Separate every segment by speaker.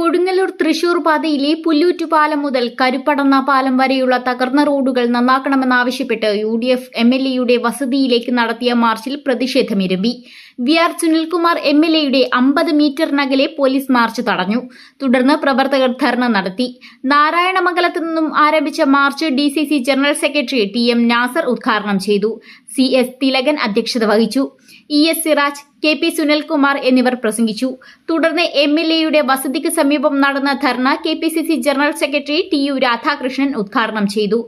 Speaker 1: കൊടുങ്ങല്ലൂർ തൃശൂർ പാതയിലെ പുല്ലൂറ്റുപാലം മുതൽ കരുപ്പടന്ന പാലം വരെയുള്ള തകർന്ന റോഡുകൾ നന്നാക്കണമെന്നാവശ്യപ്പെട്ട് U D F M L എയുടെ വസതിയിലേക്ക് നടത്തിയ മാർച്ചിൽ പ്രതിഷേധമിരമ്പി V R Sunilkumar M L എയുടെ അമ്പത് മീറ്ററിനകലെ പോലീസ് മാർച്ച് തടഞ്ഞു. തുടർന്ന് പ്രവർത്തകർ ധർണ നടത്തി. നാരായണമംഗലത്ത് നിന്നും ആരംഭിച്ച march D C C general secretary T M Nasar ഉദ്ഘാടനം ചെയ്തു. സി എസ് തിലകൻ അധ്യക്ഷത വഹിച്ചു. E S Siraj K P Sunilkumar എന്നിവർ പ്രസംഗിച്ചു. തുടർന്ന് എം എൽ എയുടെ വസതിക്ക് സമീപം നടന്ന dharna K P C C general secretary T U Radhakrishnan ഉദ്ഘാടനം ചെയ്തു.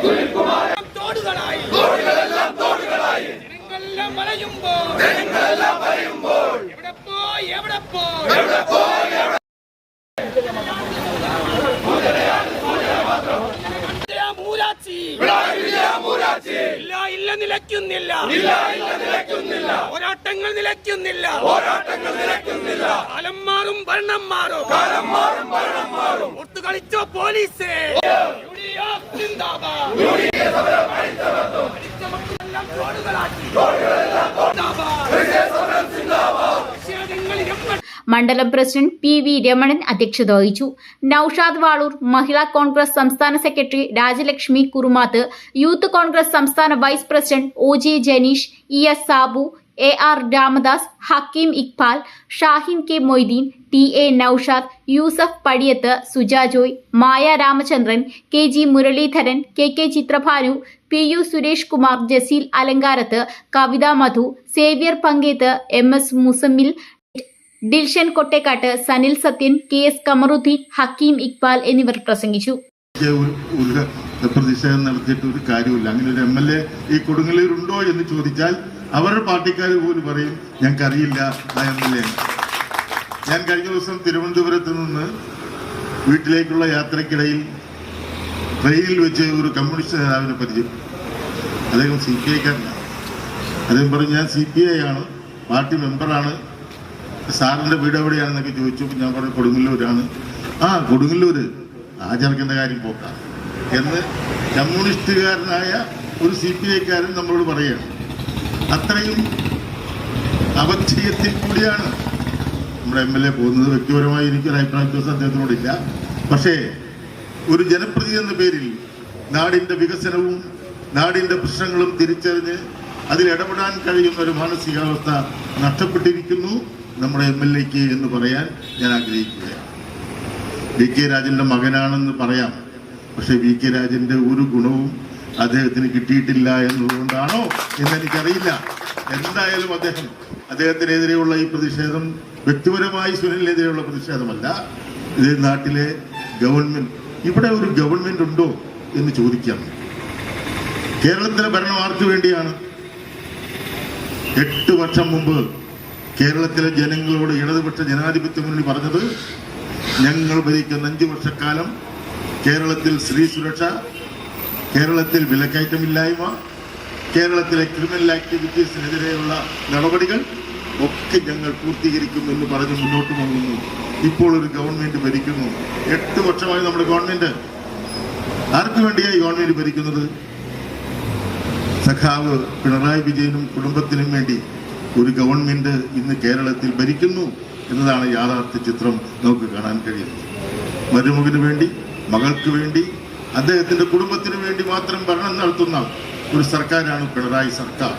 Speaker 2: സുനിൽകുമാരെ തോടുകളായി ജനങ്ങളെല്ലാം മലയുമ്പോൾ എവിടെ എവിടെ ഇല്ല ഇല്ല നിലയ്ക്കുന്നില്ല പോരാട്ടങ്ങൾ നിലയ്ക്കുന്നില്ല പോരാട്ടങ്ങൾ നിലയ്ക്കുന്നില്ല കാലം മാറും ഭരണം മാറും. കാലം മാറും ഭരണം മാറും. ഒത്തു കളിച്ചോ പോലീസ്?
Speaker 1: മണ്ഡലം പ്രസിഡന്റ് പി വി രമണൻ അധ്യക്ഷത വഹിച്ചു. നൌഷാദ് വാളൂർ മഹിളാ കോൺഗ്രസ് സംസ്ഥാന secretary Rajalakshmi Kurumath youth Congress സംസ്ഥാന vice president O J Janeesh E S Sabu A R Ramadas Hakkim Iqbal Shahin K Moideen T A Noushad Yusuf Padiyath Suja Joy Maya Ramachandran K G Muraleedharan K K Chitrabhanu P U Suresh Kumar Jaseel Alankarath Kavitha Madhu Xavier Panketh M S Musammil Dilshan Kottekkad Sanil Sathyan K S Kamaruddin Hakkim Iqbal എന്നിവർ പ്രസംഗിച്ചു.
Speaker 3: പ്രതിഷേധം നടത്തിയിട്ട് ഒരു കാര്യമില്ല അങ്ങനെ ഒരു M L A ഈ കൊടുങ്ങല്ലൂർ ഉണ്ടോ എന്ന് ചോദിച്ചാൽ അവരുടെ പാർട്ടിക്കാർ പോലും പറയും ഞങ്ങൾക്കറിയില്ല ആ എം എൽ എ ഞാൻ കഴിഞ്ഞ ദിവസം തിരുവനന്തപുരത്ത് നിന്ന് വീട്ടിലേക്കുള്ള യാത്രക്കിടയിൽ ട്രെയിനിൽ വെച്ച് ഒരു കമ്മ്യൂണിസ്റ്റ് നേതാവിനെ പരിചയം. അദ്ദേഹം സി പി ഐക്കാരനാണ്. അദ്ദേഹം പറഞ്ഞു ഞാൻ സി പി ഐ ആണ് പാർട്ടി മെമ്പറാണ്. സാറിന്റെ വീട് എവിടെയാണെന്നൊക്കെ ചോദിച്ചു ഞാൻ പറഞ്ഞു കൊടുങ്ങല്ലൂരാണ്. ആ കൊടുങ്ങല്ലൂർ ആ കാര്യം പോക്കാം. എന്ന് കമ്മ്യൂണിസ്റ്റുകാരനായ ഒരു സി പി ഐക്കാരൻ നമ്മളോട് പറയുകയാണ് അത്രയും അവച്ഛയത്തിൽ കൂടിയാണ് നമ്മുടെ എം എൽ എ പോകുന്നത്. വ്യക്തിപരമായി എനിക്കൊരു അഭിപ്രായ വ്യത്യാസം അദ്ദേഹത്തിനോടില്ല. പക്ഷേ ഒരു ജനപ്രതി എന്ന പേരിൽ നാടിന്റെ വികസനവും നാടിന്റെ പ്രശ്നങ്ങളും തിരിച്ചറിഞ്ഞ് അതിൽ ഇടപെടാൻ കഴിയുന്ന ഒരു മാനസികാവസ്ഥ നഷ്ടപ്പെട്ടിരിക്കുന്നു നമ്മുടെ എം എൽ എക്ക് എന്ന് പറയാൻ ഞാൻ ആഗ്രഹിക്കുകയാണ്. വി കെ രാജന്റെ മകനാണെന്ന് പറയാം. പക്ഷെ വി കെ രാജന്റെ ഒരു ഗുണവും അദ്ദേഹത്തിന് കിട്ടിയിട്ടില്ല എന്നുള്ളതുകൊണ്ടാണോ എന്നെനിക്കറിയില്ല. എന്തായാലും അദ്ദേഹം അദ്ദേഹത്തിനെതിരെയുള്ള ഈ പ്രതിഷേധം വ്യക്തിപരമായി സുനിലിനെതിരെയുള്ള പ്രതിഷേധമല്ല. ഇത് നാട്ടിലെ ഗവൺമെന്റ് ഇവിടെ ഒരു ഗവൺമെന്റ് ഉണ്ടോ എന്ന് ചോദിക്കാം. കേരളത്തിലെ ഭരണം ആർക്ക് വേണ്ടിയാണ്? എട്ട് വർഷം മുമ്പ് കേരളത്തിലെ ജനങ്ങളോട് ഇടതുപക്ഷ ജനാധിപത്യ മുന്നണി പറഞ്ഞത് ഞങ്ങൾ ഭരിക്കുന്ന അഞ്ചു വർഷക്കാലം കേരളത്തിൽ സ്ത്രീ സുരക്ഷ കേരളത്തിൽ വിലക്കയറ്റമില്ലായ്മ കേരളത്തിലെ ക്രിമിനൽ ആക്ടിവിറ്റീസിനെതിരെയുള്ള നടപടികൾ ഒക്കെ ഞങ്ങൾ പൂർത്തീകരിക്കും എന്ന് പറഞ്ഞ് മുന്നോട്ട് പോകുന്നു. ഇപ്പോൾ ഒരു ഗവൺമെന്റ് ഭരിക്കുന്നു. എട്ട് വർഷമായി നമ്മുടെ ഗവൺമെന്റ്. ആർക്കു വേണ്ടിയായി ഗവൺമെന്റ് ഭരിക്കുന്നത്? സഖാവ് പിണറായി വിജയനും കുടുംബത്തിനും വേണ്ടി ഒരു ഗവൺമെന്റ് ഇന്ന് കേരളത്തിൽ ഭരിക്കുന്നു എന്നതാണ് യാഥാർത്ഥ്യ ചിത്രം നമുക്ക് കാണാൻ കഴിയുന്നത്. മരുമകന് വേണ്ടി മകൾക്ക് വേണ്ടി അദ്ദേഹത്തിന്റെ കുടുംബത്തിന് വേണ്ടി മാത്രം ഭരണം നടത്തുന്ന ഒരു സർക്കാരാണ് പിണറായി സർക്കാർ.